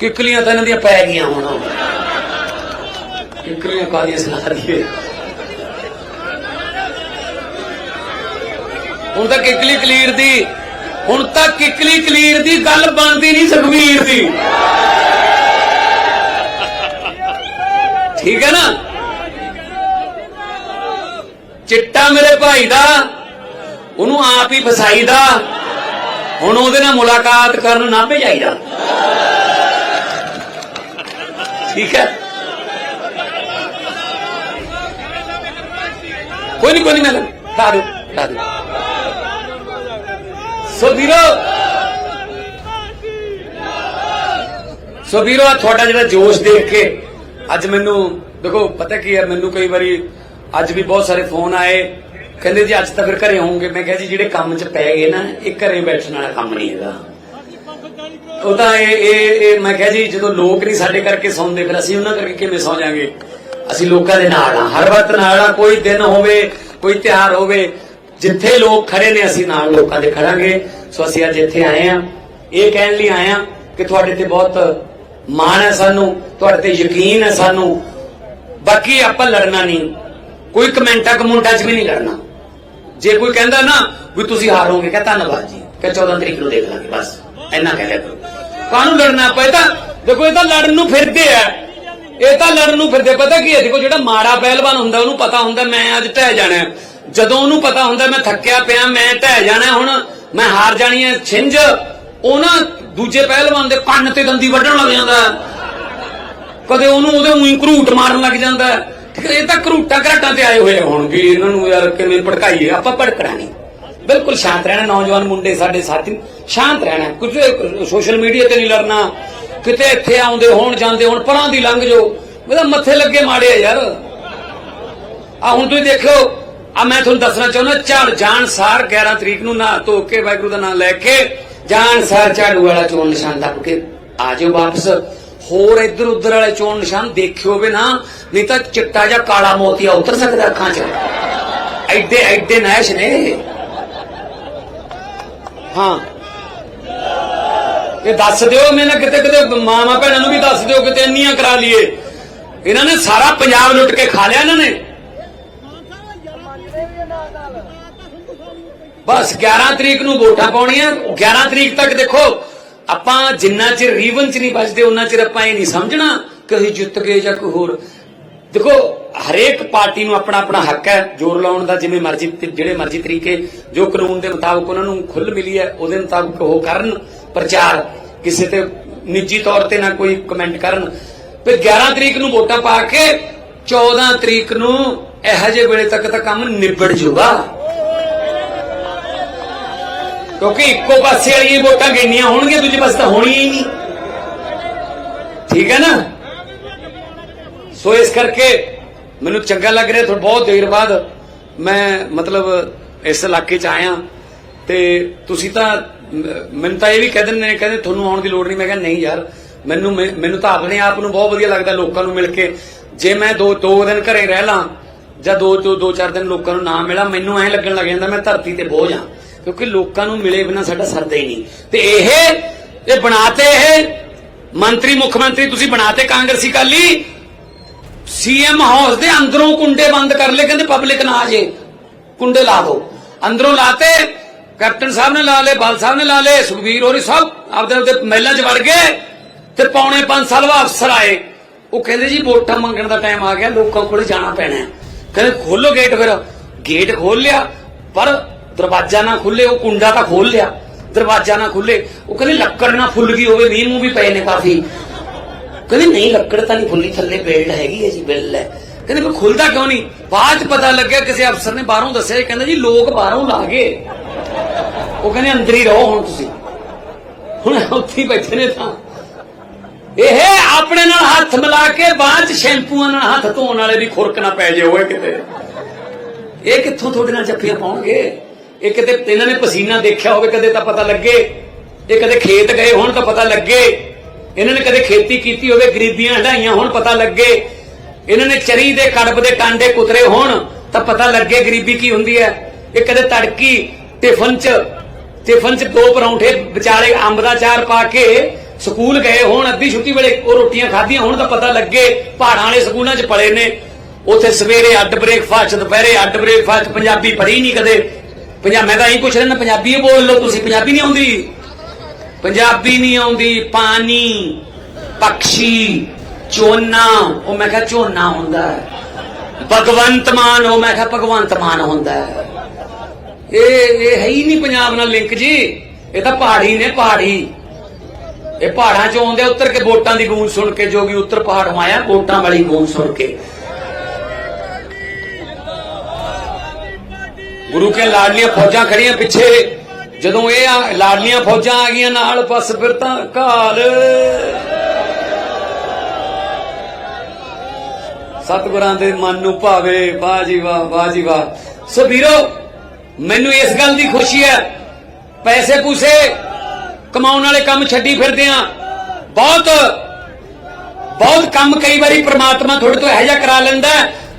ਕਿਕਲੀਆਂ ਤਾਂ ਇਹਨਾਂ ਦੀਆਂ ਪੈ ਗਈਆਂ ਹੁਣ। ਕਿਕਲੀਆਂ ਕਾਦੀਆਂ ਸੁਣਾ ਦਈਏ ਹੁਣ ਤਾਂ ਕਿਕਲੀ ਕਲੀਰ ਦੀ, ਹੁਣ ਤਾਂ ਕਿਕਲੀ ਕਲੀਰ ਦੀ ਗੱਲ ਬਣਦੀ ਨਹੀਂ ਸੁਖਵੀਰ ਦੀ। ਠੀਕ ਹੈ ਨਾ? ਚਿੱਟਾ ਮੇਰੇ ਭਾਈ ਦਾ, ਉਹਨੂੰ ਆਪ ਹੀ ਫਸਾਈਦਾ ਹੁਣ ਉਹਦੇ ਨਾਲ ਮੁਲਾਕਾਤ ਕਰਨ ਨਾ ਭੇਜਾਈਦਾ ਠੀਕ ਹੈ। ਕੋਈ ਨਹੀਂ ਕੋਈ ਨਹੀਂ ਮੈਂ ਲਾ ਦੋ ਲਾ ਦੋ ਸੋ ਵੀਰੋ ਸੋ ਵੀਰੋ ਤੁਹਾਡਾ ਜਿਹੜਾ ਜੋਸ਼ ਦੇਖ ਕੇ ਅੱਜ ਮੈਨੂੰ, ਦੇਖੋ, ਪਤਾ ਕੀ ਹੈ, ਮੈਨੂੰ ਕਈ ਵਾਰੀ ਅੱਜ ਵੀ ਬਹੁਤ ਸਾਰੇ ਫੋਨ ਆਏ, ਕਹਿੰਦੇ ਜੀ ਅੱਜ ਤਾਂ ਫਿਰ ਘਰੇ ਹੋਵੋਗੇ। ਮੈਂ ਕਿਹਾ ਜੀ, ਜਿਹੜੇ ਕੰਮ 'ਚ ਪੈ ਗਏ ਨਾ, ਇਹ ਘਰੇ ਬੈਠਣ ਵਾਲਾ ਕੰਮ ਨਹੀਂ ਹੈਗਾ। ਉਹ ਤਾਂ ਇਹ ਇਹ ਇਹ ਮੈਂ ਕਿਹਾ ਜੀ, ਜਦੋਂ ਲੋਕ ਨਹੀਂ ਸਾਡੇ ਕਰਕੇ ਸੌਂਦੇ, ਫਿਰ ਅਸੀਂ ਉਹਨਾਂ ਕਰਕੇ ਕਿਵੇਂ ਸੌਂ ਜਾਾਂਗੇ ਅਸੀਂ ਲੋਕਾਂ ਦੇ ਨਾਲ ਆ ਹਰ ਵਕਤ ਨਾਲ ਆ, ਕੋਈ ਦਿਨ ਹੋਵੇ, ਕੋਈ ਤਿਉਹਾਰ ਹੋਵੇ, ਜਿੱਥੇ ਲੋਕ ਖੜੇ ਨੇ, ਅਸੀਂ ਨਾਲ ਲੋਕਾਂ ਦੇ ਖੜਾਂਗੇ। ਸੋ ਅਸੀਂ ਅੱਜ ਇੱਥੇ ਆਏ ਆ ਇਹ ਕਹਿਣ ਲਈ ਆਏ ਆ ਕਿ ਤੁਹਾਡੇ ਤੇ ਬਹੁਤ ਮਾਣ ਹੈ ਸਾਨੂੰ, ਤੁਹਾਡੇ ਤੇ ਯਕੀਨ ਹੈ ਸਾਨੂੰ। ਬਾਕੀ ਆਪਾਂ ਲੜਨਾ ਨਹੀਂ। ਕੋਈ ਕਮੈਂਟਾਂ ਕਮੁੰਟਾਂ 'ਚ ਵੀ ਨਹੀਂ ਲੜਨਾ। ਜੇ ਕੋਈ ਕਹਿੰਦਾ ਨਾ ਵੀ ਤੁਸੀਂ ਹਾਰੋਗੇ ਕਹ ਧੰਨਵਾਦ ਜੀ। ਕਹ 14 ਤਰੀਕ ਨੂੰ ਦੇਖ ਲਾਂਗੇ, ਬਸ। ਇੰਨਾ ਕਹਿ ਲਿਆ ਕਰੋ ਕਾਹਨੂੰ ਲੜਨਾ ਪਏ ਤਾਂ ਦੇਖੋ, ਇਹ ਤਾਂ ਲੜਨ ਨੂੰ ਫਿਰਦੇ ਆ। ਇਹ ਤਾਂ ਲੜਨ ਨੂੰ ਫਿਰਦੇ ਪਤਾ ਕੀ ਹੈ? ਦੇਖੋ, ਜਿਹੜਾ ਮਾੜਾ ਪਹਿਲਵਾਨ ਹੁੰਦਾ, ਉਹਨੂੰ ਪਤਾ ਹੁੰਦਾ, ਮੈਂ ਅੱਜ ਢਹਿ ਜਾਣਾ ਜਦੋਂ ਉਹਨੂੰ ਪਤਾ ਹੁੰਦਾ, ਮੈਂ ਥੱਕਿਆ ਪਿਆ, ਮੈਂ ਢਹਿ ਜਾਣਾ ਹੁਣ, ਮੈਂ ਹਾਰ ਜਾਣੀ ਹੈ, ਛਿੰਝ। ਉਹ ਨਾ ਦੂਜੇ ਪਹਿਲਵਾਨ ਦੇ ਕੰਨ ਤੇ ਦੰਦੀ ਵੱਢਣ ਲੱਗ ਜਾਂਦਾ। ਕਦੇ ਉਹਨੂੰ ਉਹਦੇ ਉਹੀ ਘਰੂਟ ਮਾਰਨ ਲੱਗ ਜਾਂਦਾ। ਇਹ ਤਾਂ ਘਰੂਟਾਂ ਘਰਾਟਾਂ ਤੇ ਆਏ ਹੋਏ ਆ ਵੀ। ਇਹਨਾਂ ਨੂੰ ਯਾਰ ਕਿਵੇਂ ਭੜਕਾਈਏ? ਆਪਾਂ ਭੜਕਣਾ ਨਹੀਂ। ਬਿਲਕੁਲ ਸ਼ਾਂਤ ਰਹਿਣਾ, ਨੌਜਵਾਨ ਮੁੰਡੇ ਸਾਡੇ ਸਾਥੀ, ਸ਼ਾਂਤ ਰਹਿਣਾ। ਕੁਝ ਸੋਸ਼ਲ ਮੀਡੀਆ ਤੇ ਨਹੀਂ ਲੜਨਾ, ਕਿਤੇ ਇੱਥੇ ਆਉਂਦੇ ਹੋਣ, ਜਾਂਦੇ ਹੋਣ, ਪਰਾਂ ਦੀ ਲੰਘ ਜਾਓ। ਉਹਦਾ ਮੱਥੇ ਲੱਗੇ ਮਾੜੇ ਆ ਯਾਰ। ਆ ਹੁਣ ਤੁਸੀਂ ਦੇਖੋ ਆ ਮੈਂ ਤੁਹਾਨੂੰ ਦੱਸਣਾ ਚਾਹੁੰਦਾ, ਝੜ ਜਾਣ ਸਾਰ 11 ਤਰੀਕ ਨੂੰ ਨਾ ਧੋ ਕੇ ਵਾਹਿਗੁਰੂ ਦਾ ਨਾਮ ਲੈ ਕੇ ਜਾਣ ਸਾਰ ਝਾੜੂ ਵਾਲਾ ਚੋਣ ਨਿਸ਼ਾਨ ਦੱਬ ਕੇ ਆ ਜਾਓ ਵਾਪਸ। ਹੋਰ ਇੱਧਰ ਉੱਧਰ ਵਾਲੇ ਚੋਣ ਨਿਸ਼ਾਨ ਦੇਖਿਓ ਵੀ ਨਾ, ਨਹੀਂ ਤਾਂ ਚਿੱਟਾ ਜਾਂ ਕਾਲਾ ਮੋਤੀਆ ਉਤਰ ਸਕਦਾ ਅੱਖਾਂ 'ਚ। ਐਡੇ ਐਡੇ ਨੈਸ਼ ਨੇ। ਹਾਂ। ਇਹ ਦੱਸ ਦਿਓ, ਮੈਂ ਕਿਤੇ ਕਿਤੇ ਮਾਮਾ ਭੈਣਾਂ ਨੂੰ ਵੀ ਦੱਸ ਦਿਓ, ਕਿਤੇ ਇੰਨੀਆਂ ਕਰਾ ਲਈਏ। ਇਹਨਾਂ ਨੇ ਸਾਰਾ ਪੰਜਾਬ ਲੁੱਟ ਕੇ ਖਾ ਲਿਆ ਇਹਨਾਂ ਨੇ। ਬਸ 11 ਤਰੀਕ ਨੂੰ ਵੋਟਾਂ ਪਾਉਣੀਆਂ। 11 ਤਰੀਕ ਤੱਕ ਦੇਖੋ, ਆਪਾਂ ਜਿੰਨਾ ਚਿਰ ਰੀਵਨ ਚ ਨਹੀਂ ਬਚਦੇ ਉਹਨਾਂ ਚਿਰ ਆਪਾਂ ਇਹ ਨਹੀਂ ਸਮਝਣਾ ਕਿ ਅਸੀਂ ਜਿੱਤ ਗਏ ਜਾਂ ਕੋਈ ਹੋਰ। ਦੇਖੋ ਹਰੇਕ ਪਾਰਟੀ ਨੂੰ ਆਪਣਾ ਆਪਣਾ ਹੱਕ ਹੈ, ਜ਼ੋਰ ਲਾਉਣ ਦਾ ਜਿਵੇਂ ਮਰਜ਼ੀ ਜਿਹੜੇ ਮਰਜ਼ੀ ਤਰੀਕੇ, ਜੋ ਕਾਨੂੰਨ ਦੇ ਮੁਤਾਬਕ ਉਹਨਾਂ ਨੂੰ ਖੁੱਲ ਮਿਲੀ ਹੈ, ਉਹਦੇ ਮੁਤਾਬਕ ਉਹ ਕਰਨ, ਪ੍ਰਚਾਰ, ਕਿਸੇ ਤੇ ਨਿੱਜੀ ਤੌਰ ਤੇ ਨਾ ਕੋਈ ਕਮੈਂਟ ਕਰਨ। ਫਿਰ 11 ਤਰੀਕ ਨੂੰ ਵੋਟਾਂ ਪਾ ਕੇ 14 ਤਰੀਕ ਨੂੰ ਇਹੋ ਜਿਹੇ ਵੇਲੇ ਤੱਕ ਤਾਂ ਕੰਮ ਨਿਬੜ ਜੂਗਾ ਕਿਉਂਕਿ ਇੱਕੋ ਪਾਸੇ ਵਾਲੀਆਂ ਵੋਟਾਂ ਗਿਣਨੀਆਂ ਹੋਣਗੀਆਂ, ਦੂਜੇ ਪਾਸੇ ਤਾਂ ਹੋਣੀਆਂ ਹੀ ਨਹੀਂ। ਠੀਕ ਹੈ ਨਾ? ਸੋ ਇਸ ਕਰਕੇ ਮੈਨੂੰ ਚੰਗਾ ਲੱਗ ਰਿਹਾ ਥੋੜਾ ਬਹੁਤ ਦੇਰ ਬਾਅਦ ਮੈਂ ਮਤਲਬ ਇਸ ਇਲਾਕੇ 'ਚ ਆਇਆ। ਤੇ ਤੁਸੀਂ ਤਾਂ, ਮੈਨੂੰ ਤਾਂ ਇਹ ਵੀ ਕਹਿ ਦਿੰਦੇ ਨੇ, ਕਹਿੰਦੇ ਤੁਹਾਨੂੰ ਆਉਣ ਦੀ ਲੋੜ ਨਹੀਂ। ਮੈਂ ਕਿਹਾ, ਨਹੀਂ ਯਾਰ, ਮੈਨੂੰ ਮੈਨੂੰ ਤਾਂ ਆਪਣੇ ਆਪ ਨੂੰ ਬਹੁਤ ਵਧੀਆ ਲੱਗਦਾ ਲੋਕਾਂ ਨੂੰ ਮਿਲ ਕੇ। ਜੇ ਮੈਂ ਦੋ ਦੋ ਦਿਨ ਘਰੇ ਰਹਿ ਲਾਂ, ਜਾਂ ਦੋ ਦੋ ਦੋ, ਚਾਰ ਦਿਨ ਲੋਕਾਂ ਨੂੰ ਨਾ ਮਿਲਾਂ, ਮੈਨੂੰ ਐਂ ਲੱਗਣ ਲੱਗ ਜਾਂਦਾ, ਮੈਂ ਧਰਤੀ ਤੇ ਬੋਝ ਹਾਂ ਕਿਉਂਕਿ ਲੋਕਾਂ ਨੂੰ ਮਿਲੇ ਬਿਨਾ ਸਾਡਾ ਸਰਦਾ ਹੀ ਨਹੀਂ। ਤੇ ਇਹ ਇਹ ਬਣਾਤੇ ਇਹ ਮੰਤਰੀ, ਮੁੱਖ ਮੰਤਰੀ ਤੁਸੀਂ ਬਣਾਤੇ ਕਾਂਗਰਸੀ ਕਾਲੀ ਸੀਐਮ ਹਾਊਸ ਦੇ ਅੰਦਰੋਂ ਕੁੰਡੇ ਬੰਦ ਕਰ ਲਏ, ਕਹਿੰਦੇ ਪਬਲਿਕ ਨਾ ਆ ਜੇ। ਕੁੰਡੇ ਲਾ ਦਿਓ ਅੰਦਰੋਂ ਲਾਤੇ, ਕੈਪਟਨ ਸਾਹਿਬ ਨੇ ਲਾ ਲਏ ਬਾਲ ਸਾਹਿਬ ਨੇ ਲਾ ਲਏ ਸੁਖਵੀਰ ਹੋਰੀ ਸਭ ਆਪਦੇ ਆਪਦੇ ਮਹਿਲਾਂ 'ਚ ਵੜ ਗਏ ਤੇ ਪੌਣੇ 5 ਸਾਲ ਬਾਅਦ ਅਫਸਰ ਆਏ। ਉਹ ਕਹਿੰਦੇ ਜੀ ਵੋਟਾਂ ਮੰਗਣ ਦਾ ਟਾਈਮ ਆ ਗਿਆ, ਲੋਕਾਂ ਕੋਲ ਜਾਣਾ ਪੈਣਾ ਕਹਿੰਦੇ ਖੋਲੋ ਗੇਟ ਫਿਰ। ਗੇਟ ਖੋਲ ਲਿਆ, ਪਰ ਦਰਵਾਜ਼ਾ ਨਾ ਖੁੱਲੇ ਉਹ ਕੁੰਡਾ ਤਾਂ ਖੋਲ ਲਿਆ। ਦਰਵਾਜ਼ਾ ਨਾ ਖੁੱਲੇ ਉਹ ਕਹਿੰਦੇ ਲੱਕੜ ਨਾ ਫੁੱਲ ਗਈ ਹੋਵੇ, ਮੀਂਹ ਮੂੰਹ ਵੀ ਪਏ ਨੇ ਕਾਫੀ। ਕਹਿੰਦੇ ਨਹੀਂ, ਲੱਕੜ ਤਾਂ ਨਹੀਂ ਖੁੱਲੀ ਥੱਲੇ ਬੇਲਡ ਹੈਗੀ ਹੈ ਜੀ, ਬਿੱਲ ਹੈ। ਕਹਿੰਦੇ ਵੀ ਖੁੱਲਦਾ ਕਿਉਂ ਨਹੀਂ? ਬਾਅਦ ਚ ਪਤਾ ਲੱਗਿਆ ਕਿਸੇ ਅਫਸਰ ਨੇ ਬਾਹਰੋਂ ਦੱਸਿਆ ਕਹਿੰਦਾ ਜੀ, ਲੋਕ ਬਾਹਰੋਂ ਲਾ ਗਏ। ਉਹ ਕਹਿੰਦੇ ਅੰਦਰ ਹੀ ਰਹੋ ਹੁਣ ਤੁਸੀਂ। ਹੁਣ ਉੱਥੇ ਬੈਠੇ ਨੇ ਤਾਂ। ਇਹ ਆਪਣੇ ਨਾਲ ਹੱਥ ਮਿਲਾ ਕੇ ਬਾਅਦ ਚ ਸ਼ੈਂਪੂਆਂ ਨਾਲ ਹੱਥ ਧੋਣ ਵਾਲੇ ਦੀ ਖੁਰਕ ਨਾ ਪੈ ਜੇ ਹੋਏ ਕਿਤੇ। ਇਹ ਕਿੱਥੋਂ ਤੁਹਾਡੇ ਨਾਲ ਜੱਫੀਆਂ ਪਾਉਣਗੇ? ਇਹ ਕਿਤੇ ਇਹਨਾਂ ਨੇ ਪਸੀਨਾ ਦੇਖਿਆ ਹੋਵੇ, ਕਦੇ ਤਾਂ ਪਤਾ ਲੱਗੇ। ਇਹ ਕਦੇ ਖੇਤ ਗਏ ਹੋਣ ਤਾਂ ਪਤਾ ਲੱਗੇ। ਇਹਨਾਂ ਨੇ ਕਦੇ ਖੇਤੀ ਕੀਤੀ ਹੋਵੇ, ਗਰੀਬੀਆਂ ਹਟਾਈਆਂ ਹੋਣ, ਪਤਾ ਲੱਗੇ। ਇਹਨਾਂ ਨੇ ਚਰੀ ਦੇ, ਕੜਬ ਦੇ ਟਾਂਡੇ ਕੁਤਰੇ ਹੋਣ, ਤਾਂ ਪਤਾ ਲੱਗੇ ਗਰੀਬੀ ਕੀ ਹੁੰਦੀ ਹੈ। ਇਹ ਕਦੇ ਤੜਕੀ ਟਿਫਨ ਚ ਟਿਫਨ ਚ ਦੋ ਪਰੌਂਠੇ, ਵਿਚਾਲੇ ਅੰਬ ਦਾ ਚਾਰ ਪਾ ਕੇ ਸਕੂਲ ਗਏ ਹੋਣ, ਅੱਧੀ ਛੁੱਟੀ ਵੇਲੇ ਉਹ ਰੋਟੀਆਂ ਖਾਧੀਆਂ ਹੁਣ, ਤਾਂ ਪਤਾ ਲੱਗੇ ਪਹਾੜਾਂ ਵਾਲੇ ਸਕੂਲਾਂ 'ਚ ਪੜੇ ਨੇ। ਉੱਥੇ ਸਵੇਰੇ ਅੱਡ ਬ੍ਰੇਕਫਾਸਟ, ਦੁਪਹਿਰੇ ਅੱਡ ਬ੍ਰੇਕਫਾਸਟ, ਪੰਜਾਬੀ ਪੜ੍ਹੀ ਨਹੀਂ ਕਦੇ। ਪੰਜਾਬ ਮੈਂ ਤਾਂ ਇਹੀ ਪੁੱਛ ਰਿਹਾ ਪੰਜਾਬੀ ਬੋਲ ਲਓ, ਤੁਸੀਂ ਪੰਜਾਬੀ ਨਹੀਂ ਆਉਂਦੀ। ਪੰਜਾਬੀ ਨਹੀਂ ਆਉਂਦੀ, ਪਾਣੀ, ਪਕਸ਼ੀ ਚੋਨਾ ਉਹ ਮੈਂ ਕਿਹਾ ਝੋਨਾ ਹੁੰਦਾ ਹੈ। ਭਗਵੰਤ ਮਾਨ, ਉਹ ਮੈਂ ਕਿਹਾ ਭਗਵੰਤ ਮਾਨ ਹੁੰਦਾ ਹੈ। ਇਹ ਇਹ ਹੈ ਹੀ ਨਹੀਂ ਪੰਜਾਬ ਨਾਲ ਲਿੰਕ ਜੀ। ਇਹ ਤਾਂ ਪਹਾੜੀ ਨੇ ਪਹਾੜੀ। ਇਹ ਪਹਾੜਾਂ ਚੋਂ ਆਉਂਦੇ, ਉੱਤਰ ਕੇ ਵੋਟਾਂ ਦੀ ਗੂੰਜ ਸੁਣ ਕੇ ਜੋਗੀ ਉੱਤਰ ਪਹਾੜੋਂ ਆਇਆ, ਵੋਟਾਂ ਵਾਲੀ ਗੂੰਜ ਸੁਣ ਕੇ। ਗੁਰੂ ਕੇ ਲਾਡਲੀਆਂ ਫੌਜਾਂ ਖੜੀਆਂ ਪਿੱਛੇ। ਜਦੋਂ ਇਹ ਆ- ਲਾਡਲੀਆਂ ਫੌਜਾਂ ਆ ਗਈਆਂ ਨਾਲ, ਬਸ ਫਿਰ ਤਾਂ ਘਾਲ। ਸਤਿਗੁਰਾਂ ਦੇ ਮਨ ਨੂੰ ਭਾਵੇ, ਵਾਹ ਜੀ ਵਾਹ ਵਾਹ ਜੀ ਵਾਹ। ਸੋ ਵੀਰੋ, ਮੈਨੂੰ ਇਸ ਗੱਲ ਦੀ ਖੁਸ਼ੀ ਹੈ, ਪੈਸੇ ਪੂਸੇ ਕਮਾਉਣ ਵਾਲੇ ਕੰਮ ਛੱਡੀ ਫਿਰਦੇ ਆ। ਬਹੁਤ ਬਹੁਤ ਕੰਮ ਕਈ ਵਾਰੀ ਪ੍ਰਮਾਤਮਾ ਤੁਹਾਡੇ ਤੋਂ ਇਹੋ ਜਿਹਾ ਕਰਾ ਲੈਂਦਾ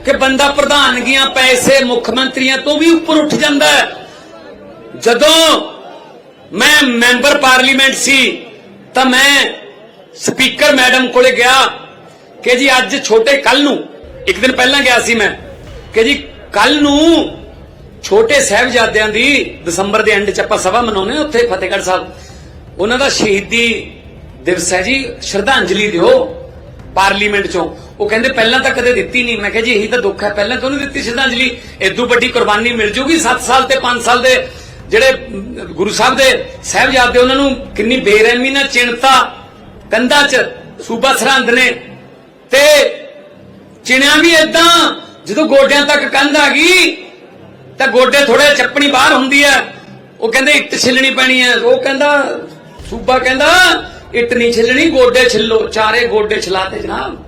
ਕਿ ਬੰਦਾ ਪ੍ਰਧਾਨਗੀਆਂ, ਪੈਸੇ ਮੁੱਖ ਮੰਤਰੀਆਂ ਤੋਂ ਵੀ ਉੱਪਰ ਉੱਠ ਜਾਂਦਾ ਹੈ। ਜਦੋਂ ਮੈਂ ਮੈਂਬਰ ਪਾਰਲੀਮੈਂਟ ਸੀ, ਤਾਂ ਮੈਂ ਸਪੀਕਰ ਮੈਡਮ ਕੋਲੇ ਗਿਆ ਕਿ ਜੀ ਅੱਜ ਛੋਟੇ ਕੱਲ ਨੂੰ, ਇੱਕ ਦਿਨ ਪਹਿਲਾਂ ਗਿਆ ਸੀ ਮੈਂ, ਕਿ ਜੀ ਕੱਲ ਨੂੰ ਛੋਟੇ ਸਾਹਿਬਜ਼ਾਦਿਆਂ ਦੀ ਦਸੰਬਰ ਦੇ ਐਂਡ ਚ ਆਪਾਂ ਸਭਾ ਮਨਾਉਂਦੇ ਹਾਂ ਉੱਥੇ ਫਤਿਹਗੜ੍ਹ ਸਾਹਿਬ। ਉਹਨਾਂ ਦਾ ਸ਼ਹੀਦੀ ਦਿਵਸ ਹੈ ਜੀ, ਸ਼ਰਧਾਂਜਲੀ ਦਿਓ ਪਾਰਲੀਮੈਂਟ ਚੋਂ। ਉਹ ਕਹਿੰਦੇ ਪਹਿਲਾਂ ਤਾਂ ਕਦੇ ਦਿੱਤੀ ਨਹੀਂ। ਮੈਂ ਕਿਹਾ ਜੀ ਇਹੀ ਤਾਂ ਦੁੱਖ ਹੈ, ਪਹਿਲਾਂ ਕਿਉਂ ਨਹੀਂ ਦਿੱਤੀ ਸ਼ਰਧਾਂਜਲੀ? ਇਦੋਂ ਵੱਡੀ ਕੁਰਬਾਨੀ ਮਿਲ ਜੂਗੀ 7 ਸਾਲ ਤੇ 5 ਸਾਲ ਦੇ ਜਿਹੜੇ ਗੁਰੂ ਸਾਹਿਬ ਦੇ ਸਾਹਿਬਜ਼ਾਦੇ, ਉਹਨਾਂ ਨੂੰ ਕਿੰਨੀ ਬੇਰਹਿਮੀ ਨਾਲ ਚਿਣਤਾ, ਕੰਧਾਂ 'ਚ ਸੂਬਾ ਸਰਹੰਦ ਨੇ। ਤੇ ਚਿਣਿਆ ਵੀ ਇਦਾਂ ਜਦੋਂ ਗੋਡਿਆਂ ਤੱਕ ਕੰਧ ਆ ਗਈ, ਤਾਂ ਗੋਡੇ ਥੋੜੇ ਚੱਪਣੀ ਬਾਹਰ ਹੁੰਦੀ ਹੈ। ਉਹ ਕਹਿੰਦੇ, ਇੱਟ ਛਿੱਲਣੀ ਪੈਣੀ ਹੈ। ਉਹ ਕਹਿੰਦਾ, ਸੂਬਾ ਕਹਿੰਦਾ, ਇੱਟ ਨਹੀਂ ਛਿੱਲਣੀ, ਗੋਡੇ ਛਿੱਲੋ, ਚਾਰੇ ਗੋਡੇ ਛਿਲਾਤੇ ਜਨਾਬ।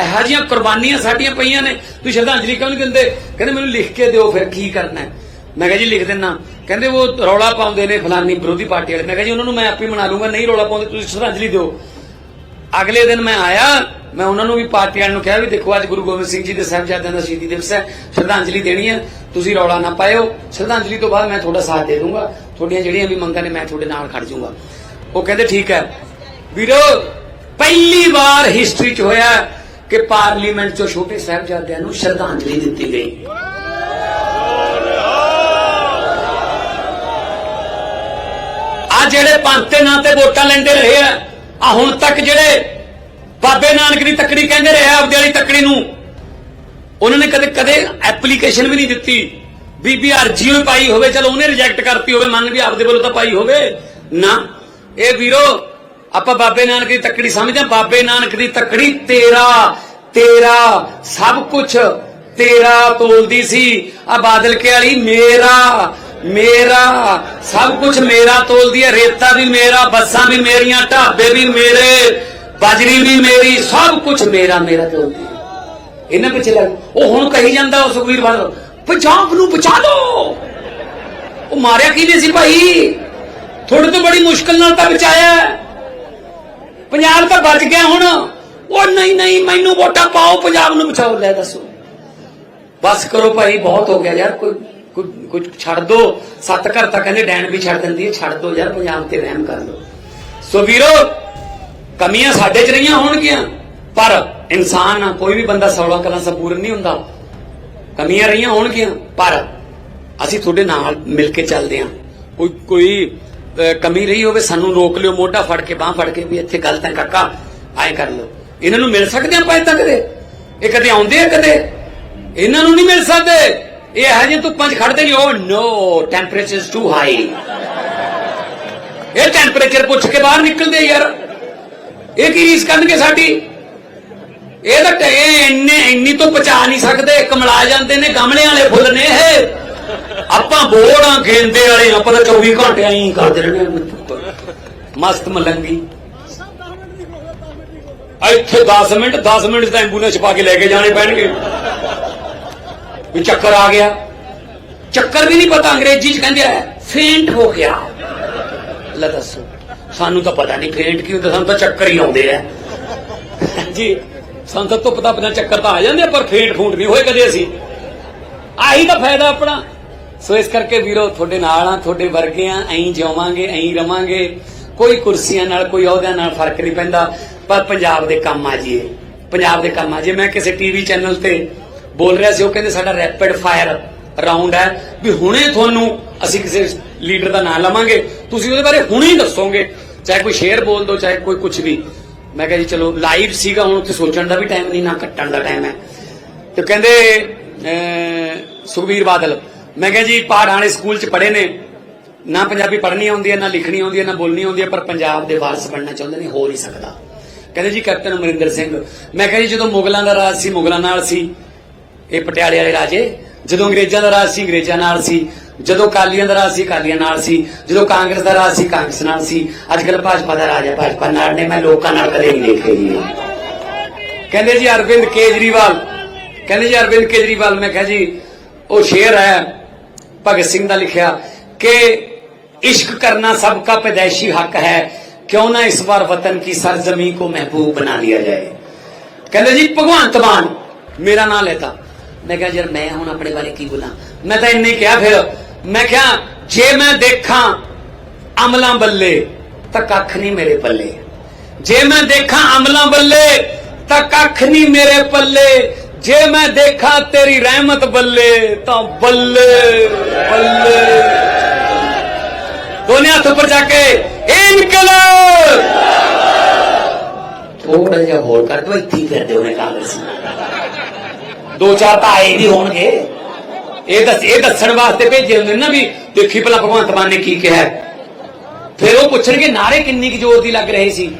ਇਹੋ ਜਿਹੀਆਂ ਕੁਰਬਾਨੀਆਂ ਸਾਡੀਆਂ ਪਈਆਂ ਨੇ। ਤੁਸੀਂ ਸ਼ਰਧਾਂਜਲੀ ਕਿਉਂ ਨਹੀਂ ਦਿੰਦੇ? ਕਹਿੰਦੇ, ਮੈਨੂੰ ਲਿਖ ਕੇ ਦਿਓ, ਫਿਰ ਕੀ ਕਰਨਾ ਹੈ? ਮੈਂ ਕਿਹਾ ਜੀ ਲਿਖ ਦਿੰਨਾ। ਕਹਿੰਦੇ ਉਹ ਰੌਲਾ ਪਾਉਂਦੇ ਨੇ ਫਲਾਨੀ ਵਿਰੋਧੀ ਪਾਰਟੀ ਵਾਲੇ। ਮੈਂ ਕਿਹਾ ਜੀ ਉਹਨਾਂ ਨੂੰ ਮੈਂ ਆਪੇ ਮਨਾ ਲੂੰਗਾ ਨਹੀਂ ਰੌਲਾ ਪਾਉਂਦੇ ਤੁਸੀਂ ਸ਼ਰਧਾਂਜਲੀ ਦਿਓ। ਅਗਲੇ ਦਿਨ ਮੈਂ ਆਇਆ, ਮੈਂ ਉਹਨਾਂ ਨੂੰ ਵੀ ਪਾਰਟੀ ਵਾਲਿਆਂ ਨੂੰ ਕਿਹਾ ਵੀ ਦੇਖੋ ਅੱਜ ਗੁਰੂ ਗੋਬਿੰਦ ਸਿੰਘ ਜੀ ਦੇ ਸਾਹਿਬਜ਼ਾਦਿਆਂ ਦਾ ਸ਼ਹੀਦੀ ਦਿਵਸ ਹੈ, ਸ਼ਰਧਾਂਜਲੀ ਦੇਣੀ ਹੈ, ਤੁਸੀਂ ਰੌਲਾ ਨਾ ਪਾਇਓ। ਸ਼ਰਧਾਂਜਲੀ ਤੋਂ ਬਾਅਦ ਮੈਂ ਤੁਹਾਡਾ ਸਾਥ ਦੇ ਦੂੰਗਾ ਤੁਹਾਡੀਆਂ ਜਿਹੜੀਆਂ ਵੀ ਮੰਗਾਂ ਨੇ ਮੈਂ ਤੁਹਾਡੇ ਨਾਲ ਖੜ ਜਾਊਂਗਾ। ਉਹ ਕਹਿੰਦੇ ਠੀਕ ਹੈ। ਵੀਰੋ, ਪਹਿਲੀ ਵਾਰ ਹਿਸਟਰੀ 'ਚ ਹੋਇਆ ਕਿ ਪਾਰਲੀਮੈਂਟ 'ਚੋਂ ਛੋਟੇ ਸਾਹਿਬਜ਼ਾਦਿਆਂ ਨੂੰ ਸ਼ਰਧਾਂਜਲੀ ਦਿੱਤੀ ਗਈ। ਆ ਜਿਹੜੇ ਪੰਥ ਦੇ ਨਾਂ ਤੇ ਵੋਟਾਂ ਲੈਂਦੇ ਰਹੇ ਆ ਆ ਹੁਣ ਤੱਕ ਜਿਹੜੇ ਬਾਬੇ ਨਾਨਕ ਦੀ ਤੱਕੜੀ ਕਹਿੰਦੇ ਰਹੇ ਆਪਦੇ ਵਾਲੀ ਤੱਕੜੀ ਨੂੰ, ਉਹਨਾਂ ਨੇ ਕਦੇ ਕਦੇ ਐਪਲੀਕੇਸ਼ਨ ਵੀ ਨਹੀਂ ਦਿੱਤੀ ਬੀਬੀ ਅਰਜੀ ਵੀ ਪਾਈ ਹੋਵੇ, ਚਲ ਉਹਨੇ ਰਿਜੈਕਟ ਕਰਤੀ ਹੋਵੇ, ਮੰਨ ਵੀ ਆਪਦੇ ਵੱਲੋਂ ਤਾਂ ਪਾਈ ਹੋਵੇ। ਨਾ, ਇਹ ਵੀਰੋ, ਆਪਾਂ ਬਾਬੇ ਨਾਨਕ ਦੀ ਤੱਕੜੀ ਸਮਝਦੇ ਹਾਂ। ਬਾਬੇ ਨਾਨਕ ਦੀ ਤਕੜੀ ਤੇਰਾ ਤੇਰਾ, ਸਭ ਕੁਝ ਤੇਰਾ ਤੋਲਦੀ ਸੀ। ਆ ਬਾਦਲ ਕੇ ਵਾਲੀ, ਮੇਰਾ ਮੇਰਾ, ਸਭ ਕੁਝ ਮੇਰਾ ਤੋਲਦੀ ਹੈ, ਰੇਤਾ ਵੀ ਮੇਰਾ, ਬੱਸਾਂ ਵੀ ਮੇਰੀਆਂ, ਢਾਬੇ ਵੀ ਮੇਰੇ, ਬਾਜਰੀ ਵੀ ਮੇਰੀ, ਸਭ ਕੁਝ ਮੇਰਾ ਮੇਰਾ ਤੋਲਦੀ ਹੈ। ਇਹਨਾਂ ਪਿੱਛੇ ਲੱਗ, ਉਹ ਹੁਣ ਕਹੀ ਜਾਂਦਾ, ਉਹ ਸੁਖਵੀਰ ਬਾਦਲ ਪੰਜਾਬ ਨੂੰ ਬਚਾ ਲਓ ਉਹ ਮਾਰਿਆ ਕਿਹਨੇ ਸੀ ਭਾਈ? ਥੋੜੇ ਤੋਂ ਬੜੀ ਮੁਸ਼ਕਲ ਨਾਲ ਤਾਂ ਬਚਾਇਆ ਪੰਜਾਬ ਤਾਂ ਬਚ ਗਿਆ ਹੁਣ। ਉਹ ਨਹੀਂ ਨਹੀਂ, ਮੈਨੂੰ ਵੋਟਾਂ ਪਾਓ, ਪੰਜਾਬ ਨੂੰ ਬਚਾਓ, ਲੈ ਦੱਸੋ। ਬਸ ਕਰੋ ਭਾਈ, ਬਹੁਤ ਹੋ ਗਿਆ ਯਾਰ, ਕੋਈ ਕੋਈ ਕੁਝ ਛੱਡ ਦੋ, ਸੱਤ ਘਰ ਤਾਂ ਕਹਿੰਦੇ ਡੈਣ ਵੀ ਛੱਡ ਦਿੰਦੀ ਹੈ, ਛੱਡ ਦੋ ਯਾਰ ਪੰਜਾਬ ਤੇ ਰਹਿਮ ਕਰ ਲਓ। ਸੋ ਵੀਰੋ, ਕਮੀਆਂ ਸਾਡੇ ਚ ਰਹੀਆਂ ਹੋਣਗੀਆਂ, ਪਰ ਇਨਸਾਨ ਆ ਕੋਈ ਵੀ ਬੰਦਾ 16 ਕਲਾਂ ਸੰਪੂਰਨ ਨਹੀਂ ਹੁੰਦਾ। ਕਮੀਆਂ ਰਹੀਆਂ ਹੋਣਗੀਆਂ, ਪਰ ਅਸੀਂ ਤੁਹਾਡੇ ਨਾਲ ਮਿਲ ਕੇ ਚੱਲਦੇ ਹਾਂ। ਕੋਈ ਕੋਈ ਕਮੀ ਰਹੀ ਹੋਵੇ, ਸਾਨੂੰ ਰੋਕ ਲਿਓ, ਮੋਢਾ ਫੜ ਕੇ, ਬਾਹ ਫੜ ਕੇ ਵੀ ਇੱਥੇ ਗਲਤ ਹੈ ਕਾਕਾ ਐ ਕਰ ਲਓ। ਇਹਨਾਂ ਨੂੰ ਮਿਲ ਸਕਦੇ ਆਪਾਂ ਇੱਦਾਂ ਕਦੇ? ਇਹ ਕਦੇ ਆਉਂਦੇ ਆ ਕਦੇ? ਇਹਨਾਂ ਨੂੰ ਨਹੀਂ ਮਿਲ ਸਕਦੇ? ਇਹ ਹੈ ਜੇ, ਧੁੱਪਾਂ 'ਚ ਖੜਦੇ ਨਹੀਂ ਉਹ no temperature is too high ਇਹ ਟੈਂਪਰੇਚਰ ਪੁੱਛ ਕੇ ਬਾਹਰ ਨਿਕਲਦੇ ਯਾਰ। ਇਹ ਕੀ ਰੀਸ ਕਰਨਗੇ ਸਾਡੀ? ਇਹ ਤਾਂ ਟ- ਇੰਨੇ, ਇੰਨੀ ਤੋਂ ਪਚਾ ਨਹੀਂ ਸਕਦੇ। ਕਮਲਾ ਜਾਂਦੇ ਨੇ ਗਮਲੇ ਵਾਲੇ ਫੁੱਲ ਨੇ ਇਹ। ਆਪਾਂ ਬੋੜਾਂ ਗੇਂਦੇ ਵਾਲੇ ਆਪਾਂ ਤਾਂ 24 ਘੰਟੇ ਐਂ ਹੀ ਕਰਦੇ ਰਹਿੰਦੇ ਮਸਤ ਮਲੰਗੀ। ਇੱਥੇ 10 ਮਿੰਟ 10 ਮਿੰਟ ਤਾਂ ਐਂਬੂਲੈਂਸ ਪਾ ਕੇ ਲੈ ਕੇ ਜਾਣੇ ਪੈਣਗੇ। ਵੀ ਚੱਕਰ ਆ ਗਿਆ। ਚੱਕਰ ਵੀ ਨਹੀਂ ਪਤਾ ਅੰਗਰੇਜ਼ੀ ਚ ਕਹਿੰਦੇ ਆ, ਫੇਂਟ ਹੋ ਗਿਆ। ਲੈ ਦੱਸੋ, ਸਾਨੂੰ ਤਾਂ ਪਤਾ ਨਹੀਂ ਫੇਂਟ ਕੀ ਹੁੰਦਾ, ਸਾਨੂੰ ਤਾਂ ਚੱਕਰ ਹੀ ਆਉਂਦੇ ਆ। ਜੀ, ਸਾਨੂੰ ਤਾਂ ਧੁੱਪ ਦਾ ਬਿਨਾਂ ਚੱਕਰ ਤਾਂ ਆ ਜਾਂਦੇ ਪਰ ਫੇਂਟ ਫੂੰਟ ਨਹੀਂ ਹੋਏ ਕਦੇ ਅਸੀਂ। ਆਹੀ ਤਾਂ ਫਾਇਦਾ ਆਪਣਾ। ਸੋ ਇਸ ਕਰਕੇ ਵੀਰੋ, ਤੁਹਾਡੇ ਨਾਲ ਆ, ਤੁਹਾਡੇ ਵਰਗੇ ਆ, ਐਂ ਜਿਵਾਂਗੇ ਐਂ ਰਵਾਂਗੇ। ਕੋਈ ਕੁਰਸੀਆਂ ਨਾਲ, ਕੋਈ ਅਹੁਦਿਆਂ ਨਾਲ ਫ਼ਰਕ ਨਹੀਂ ਪੈਂਦਾ, ਪਰ ਪੰਜਾਬ ਦੇ ਕੰਮ ਆ ਜੀ ਇਹ ਪੰਜਾਬ ਦੇ ਕੰਮ ਆ ਜੇ ਮੈਂ ਕਿਸੇ ਟੀਵੀ ਚੈਨਲ ਤੇ ਬੋਲ ਰਿਹਾ ਸੀ ਉਹ ਕਹਿੰਦੇ ਸਾਡਾ ਰੈਪਿਡ ਫਾਇਰ ਰਾਉਂਡ ਹੈ ਵੀ ਹੁਣੇ ਤੁਹਾਨੂੰ ਅਸੀਂ ਕਿਸੇ ਲੀਡਰ ਦਾ ਨਾਮ ਲਵਾਂਗੇ। ਤੁਸੀਂ ਉਹਦੇ ਬਾਰੇ ਹੁਣੇ ਹੀ ਦੱਸੋਗੇ ਚਾਹੇ ਕੋਈ ਸ਼ੇਰ ਬੋਲ ਦੋ ਚਾਹੇ ਕੋਈ ਕੁਝ ਵੀ। ਮੈਂ ਕਿਹਾ ਜੀ ਚਲੋ ਲਾਈਵ ਸੀਗਾ ਹੁਣ ਉੱਥੇ ਸੋਚਣ ਦਾ ਵੀ ਟਾਈਮ ਨਹੀਂ ਨਾ ਕੱਟਣ ਦਾ ਟਾਈਮ ਹੈ। ਤੇ ਕਹਿੰਦੇ ਅਹ, ਸੁਖਬੀਰ ਬਾਦਲ ਮੈਂ ਕਿਹਾ ਜੀ ਪਹਾੜਾਂ ਸਕੂਲ ਚ ਪੜ੍ਹੇ ਨੇ। ਨਾ ਪੰਜਾਬੀ ਪੜ੍ਹਨੀ ਆਉਂਦੀ ਹੈ ਨਾ ਲਿਖਣੀ ਆਉਂਦੀ ਹੈ ਨਾ ਬੋਲਣੀ ਆਉਂਦੀ ਹੈ ਪਰ ਪੰਜਾਬ ਦੇ ਵਾਰਸ ਬਣਨਾ ਚਾਹੁੰਦੇ ਨੇ ਹੋ ਨਹੀਂ ਸਕਦਾ। ਕਹਿੰਦੇ ਜੀ ਕੈਪਟਨ ਅਮਰਿੰਦਰ ਸਿੰਘ ਮੈਂ ਕਿਹਾ ਜੀ ਜਦੋਂ ਮੁਗਲਾਂ ਦਾ ਰਾਜ ਸੀ ਮੁਗਲਾਂ ਨਾਲ ਸੀ ਇਹ ਪਟਿਆਲੇ ਵਾਲੇ ਰਾਜੇ, ਜਦੋਂ ਅੰਗਰੇਜ਼ਾਂ ਦਾ ਰਾਜ ਸੀ, ਅੰਗਰੇਜ਼ਾਂ ਨਾਲ ਸੀ, ਜਦੋਂ ਕਾਲੀਆਂ ਦਾ ਰਾਜ ਸੀ ਕਾਲੀਆਂ ਨਾਲ ਸੀ, ਜਦੋਂ ਕਾਂਗਰਸ ਦਾ ਰਾਜ ਸੀ, ਕਾਂਗਰਸ ਨਾਲ ਸੀ ਅੱਜ ਕੱਲ ਭਾਜਪਾ ਦਾ ਰਾਜ ਹੈ, ਭਾਜਪਾ ਨਾਲ ਨੇ, ਮੈਂ ਲੋਕਾਂ ਨਾਲ ਕਦੇ ਨਹੀਂ ਦੇਖੇ ਜੀ। ਕਹਿੰਦੇ ਜੀ ਅਰਵਿੰਦ ਕੇਜਰੀਵਾਲ, ਕਹਿੰਦੇ ਜੀ ਅਰਵਿੰਦ ਕੇਜਰੀਵਾਲ, ਮੈਂ ਕਿਹਾ ਜੀ, ਉਹ ਸ਼ੇਰ ਹੈ, ਭਗਤ ਸਿੰਘ ਦਾ ਲਿਖਿਆ ਕਿ ਇਸ਼ਕ ਕਰਨਾ ਸਭ ਦਾ ਪੈਦਾਇਸ਼ੀ ਹੱਕ ਹੈ, ਕਿਉਂ ਨਾ ਇਸ ਵਾਰ ਵਤਨ ਕੀ ਸਰਜ਼ਮੀ ਕੋ ਮਹਿਬੂਬ ਬਣਾ ਲਿਆ ਜਾਏ। ਕਹਿੰਦੇ ਜੀ ਭਗਵਾਨ ਮਾਨ, ਮੇਰਾ ਨਾਮ ਲੈਤਾ। ਮੈਂ ਕਿਹਾ ਯਾਰ ਮੈਂ ਹੁਣ ਆਪਣੇ ਬਾਰੇ ਕੀ ਬੋਲਾਂ ਮੈਂ ਤਾਂ ਇੰਨੇ ਹੀ ਕਿਹਾ ਫਿਰ ਮੈਂ ਕਿਹਾ ਜੇ ਮੈਂ ਦੇਖਾਂ ਅਮਲਾਂ ਬੱਲੇ ਤਾਂ ਕੱਖ ਨਹੀਂ ਮੇਰੇ ਪੱਲੇ ਜੇ ਮੈਂ ਦੇਖਾਂ ਅਮਲਾਂ ਬੱਲੇ ਤਾਂ ਕੱਖ ਨਹੀਂ ਮੇਰੇ ਪੱਲੇ ਜੇ ਮੈਂ ਦੇਖਾਂ ਤੇਰੀ ਰਹਿਮਤ ਬੱਲੇ ਤਾਂ ਬੱਲੇ ਬੱਲੇ ਦੋਨੇ ਹੱਥ ਉੱਪਰ ਜਾ ਕੇ ਇਨਕਲਾਬ ਥੋੜਾ ਜਿਹਾ ਹੋਰ ਕਰ ਦੋ ਇੱਥੇ ਹੀ ਫਿਰਦੇ ਹੋਣੇ ਕਾਂਗਰਸੀ ਦੋ ਚਾਰ ਤਾਂ ਆਏ ਵੀ ਹੋਣਗੇ। ਇਹ ਦੱਸ ਇਹ ਦੱਸਣ ਵਾਸਤੇ ਭੇਜੇ ਹੁੰਦੇ ਨਾ ਵੀ ਦੇਖੀ ਭਲਾ ਭਗਵੰਤ ਮਾਨ ਨੇ ਕੀ ਕਿਹਾ ਫਿਰ ਉਹ ਪੁੱਛਣਗੇ, ਨਾਰੇ ਕਿੰਨੀ ਕੁ ਜ਼ੋਰ ਦੀ ਲੱਗ ਰਹੇ ਸੀ?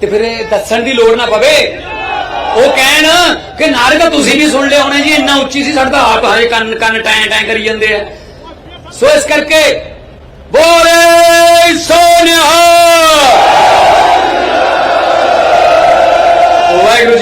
ਤੇ ਫਿਰ ਇਹ ਦੱਸਣ ਦੀ ਲੋੜ ਨਾ ਪਵੇ। ਉਹ ਕਹਿਣ ਕਿ ਨਾਰੇ ਤਾਂ ਤੁਸੀਂ ਵੀ ਸੁਣ ਲਿਆ ਹੋਣੇ ਜੀ, ਇੰਨਾ ਉੱਚੀ ਸੀ, ਸਾਡਾ ਤਾਂ ਆਪ ਹਜੇ ਕੰਨ ਕੰਨ ਟੈਂ ਟੈਂ ਕਰੀ ਜਾਂਦੇ ਆ। ਸੋ ਇਸ ਕਰਕੇ ਬੋਲੇ ਸੋਨਿਹਾ ਵਾਹਿਗੁਰੂ ਜੀ